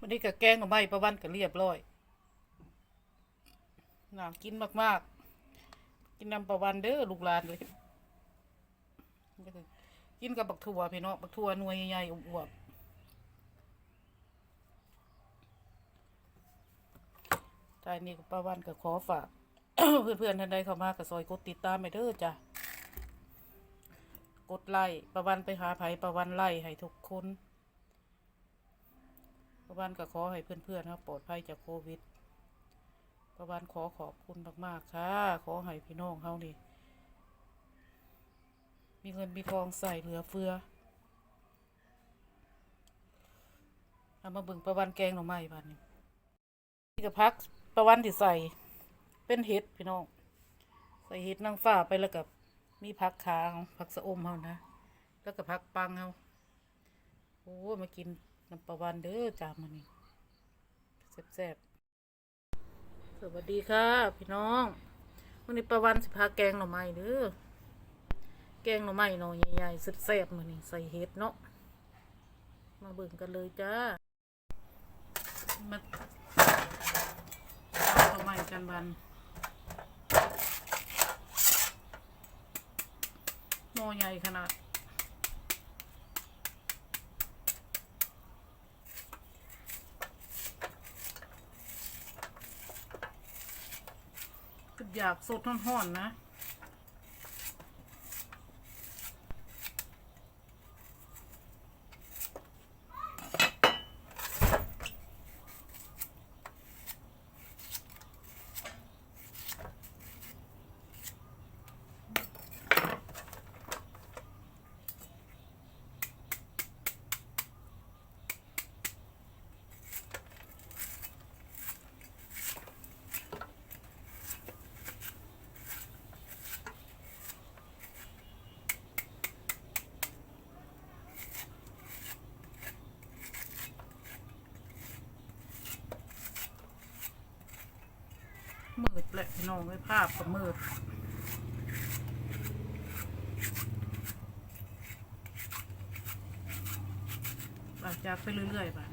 วันนี้ก็แกงหน่อไม้ประวันก็เรียบร้อยน่ากินมากๆ กินน้ำประวันเด้อลูกหลานเลย กินกับบักถั่วพี่น้องบักถั่วหน่วยใหญ่ๆอวบๆท้ายนี้ก็ประวันก็ขอฝาก เพื่อนๆท่านใดเข้ามาก็ซอยกดติดตามไปเด้อจ้ะกดไล่ประวันไปหาไผประวันไล่ให้ทุกคน ประวันก็ขอให้เพื่อนๆครับปลอดภัยจากโควิด ประวันขอขอบคุณมากๆค่ะ ขอให้พี่น้องเขานี่มีเงินมีทองใส่เหลือเฟือเอามาบิ่งประวันแกงหน่อไม้บ้านนี้นี่ก็พักประวันที่ใส่ เป็นเห็ดพี่น้องใส่เห็ดนางฟ้าไปแล้วกับมีพักขาของพักสะอมเขานะ แล้วก็พักปังเขาโอ้มากิน น้ำประวันเด้อจามันนี่แซ่บๆสวัสดีค่ะ พี่น้องวันนี้ประวันสิพาแกงหน่อไม้เด้อแกงหน่อไม้หน่อใหญ่ๆแซ่บมือนี่ใส่เห็ดเนาะมาเบิ่งกันเลยจ้ามาเอาหน่อไม้กันบันหน่อใหญ่ขนาด อยากสดห่อนๆนะ พี่น้องไว้ภาพก็มืดหลังจากไปเรื่อยๆบ้าน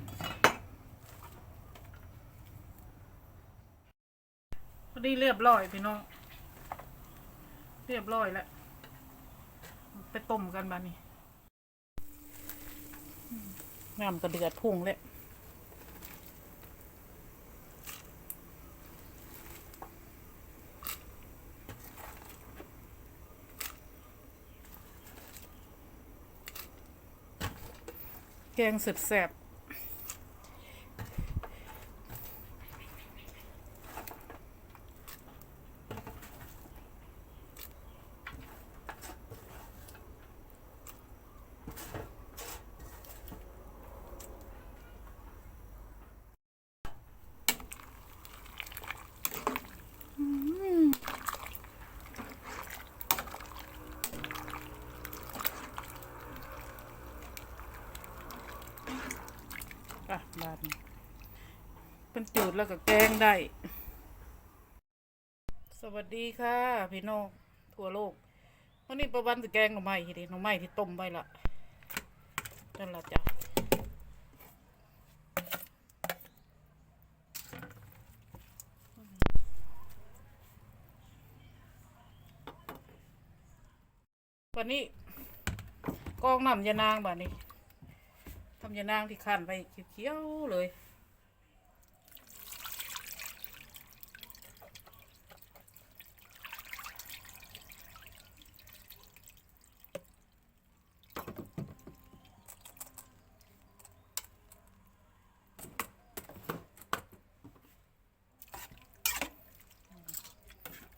พอดีเรียบร้อยพี่น้อง เรียบร้อยแล้ว ไปต้มกันบ้านนี้น้ำกระเดือดพุ่งแล้ว แกงสุดแสบะ บาดนเป็นจืดแล้วก็แกงได้ สวัสดีค่ะ พี่น้องทั่วโลกวันนี้ประวันจะแกงหน่อไม้ทีเดียวหน่อไม้ที่ต้มไว้ละนั่นละจ้ะวันนี้กองน้ำยานางบานี้ำยานางที่ขั้นไปเขียวๆเลย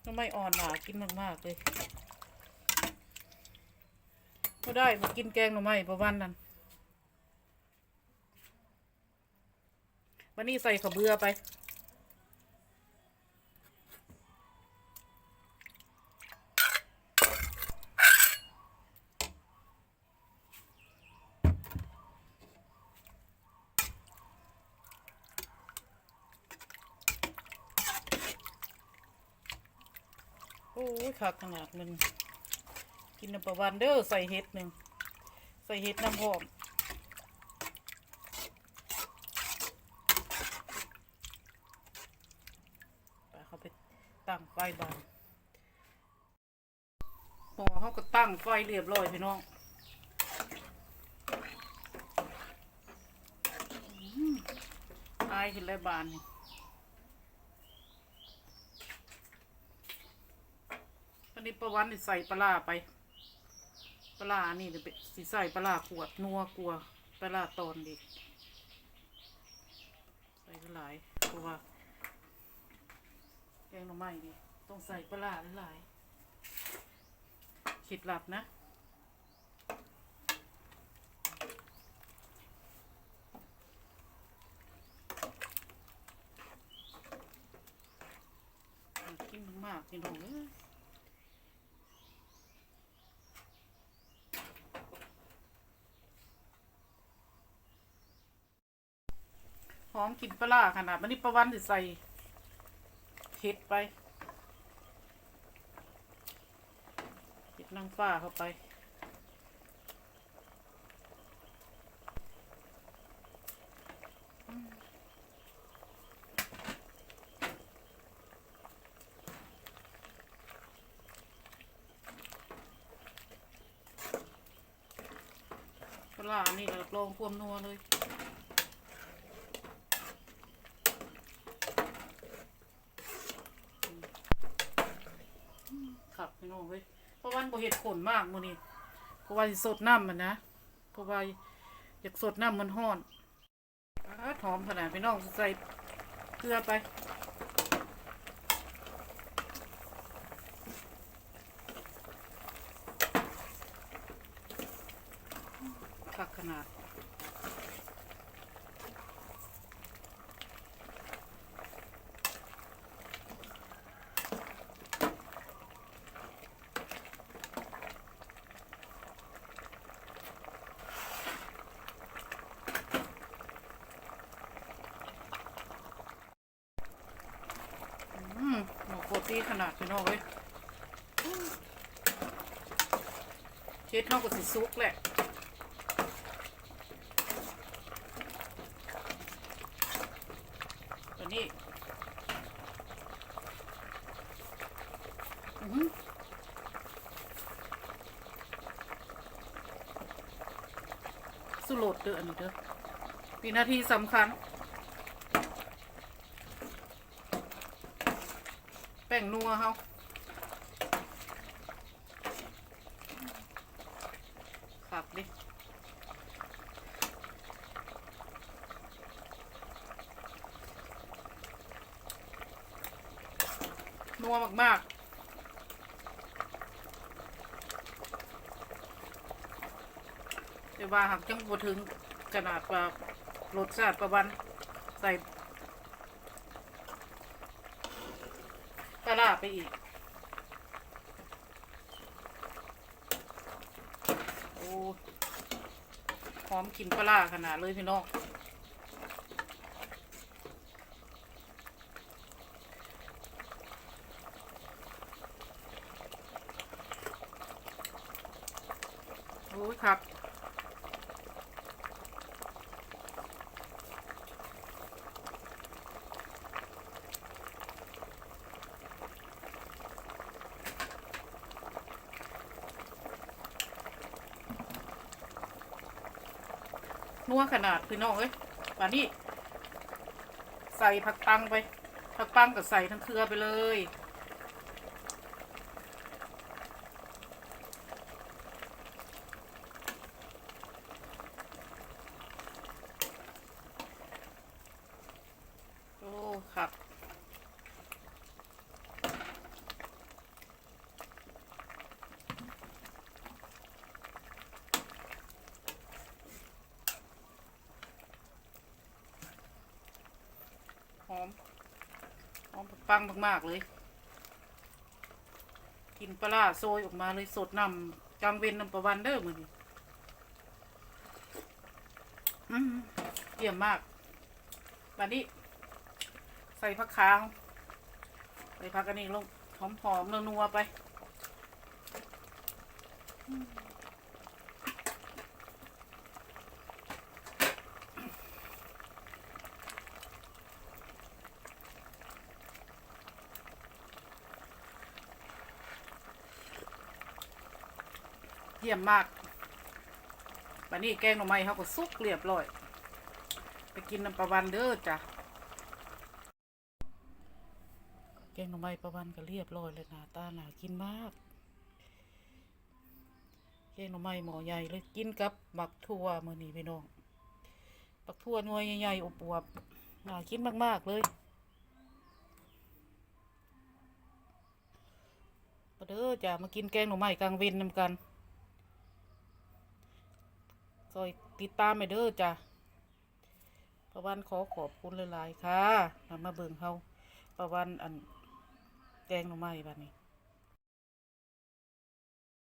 ก็ไม่อ่อนหนากินมาก ๆ เลยก็ได้มากินแกงหน่อไม้ประวันนั้น วันนี้ใส่ข้าเบื่อไป โอ้ยคักขนาดหนึ่งกินน้ำประวันเด้อใส่เห็ดหนึ่ง ใส่เห็ดน้ำหอม ตั้ง ไฟบานหม้อเขาก็ตั้งไฟเรียบร้อยพี่น้องอายขึ้นแล้วบานนี่วันนี้ประวันใส่ปลาไป ปลานี่เดี๋ยวไปสิใส่ปลาขวดนัวกลัวปลาตอนด็กใส่หลายๆเพราะว่าแกงหน่อไม้นี่ ต้องใส่ปลาหลายๆคิดหลับนะ กินมากๆพี่น้องเอ้ยหอมกินปลาร้าขนาดมันนี่ประวันจะใส่เห็ดไปเห็ด นางฟ้าเข้าไป ปลาร้านี่รับรองความนัวเลยครับพี่น้องเว้ย เพราะวันบ่เห็ดขนมากมื้อนี้เพราะว่าสิสดน้ำมันนะเพราะว่าอยากสดน้ำมันห้อนอหอมขนาดพี่น้องใส่เกลือไปคักขนาดอืมหมูโคตี้ ขนาดพี่น้องเว้ยเช็ดเท่ากับสิซุกแหละตัวนี้อือสุโรดเด้ออันนี้เด้อวินาทีสำคัญ แป้งนัวเฮาขับดินัวมาก ๆแต่ว่าหากจังบ่ถึงขนาดว่ารสชาติประวันใส่ปลาร้า ไปอีก โอ้หอมกินปลาร้าขนาดเลยพี่น้องโอ้ยครับ นัวขนาดพี่น้องเอ้ยป่านนี้ ใส่ผักปังไป ผักปังกับใส่ทั้งเครือไปเลย โอ้ครับ หอม หอมปังมากๆเลย กินปลาโซยออกมาเลยสดนำจังเวนนำประวันเด้อมือนี้เยี่ยมมากบัดนี้ ใส่ผักขาวใส่ผักอันนี้ลงหอมๆนัวๆไปอื เยี่ยมมากบัดนี้แกงหน่อไม้เขาก็สุกเรียบร้อย ไปกินน้ำปลาวันเด้อจ้ะ แกงหน่อไม้ปลาวันก็เรียบร้อยเลยหนาตาหนากินมาก แกงหน่อไม้หมอใหญ่เลยกินกับหมักทั่วมือนี้พี่น้องปักทั่วหน่วยใหญ่ๆอบวบๆน่ากินมากๆเลยเด้อจ้ะมากินแกงหน่อไม้กลางเวนนำกัน ซอยติดตามไปเด้อจ้ะประวันขอขอบคุณหลายๆค่ะนำมาเบิ่งเฮาประวันอันแกงหน่อไม้บัดนี้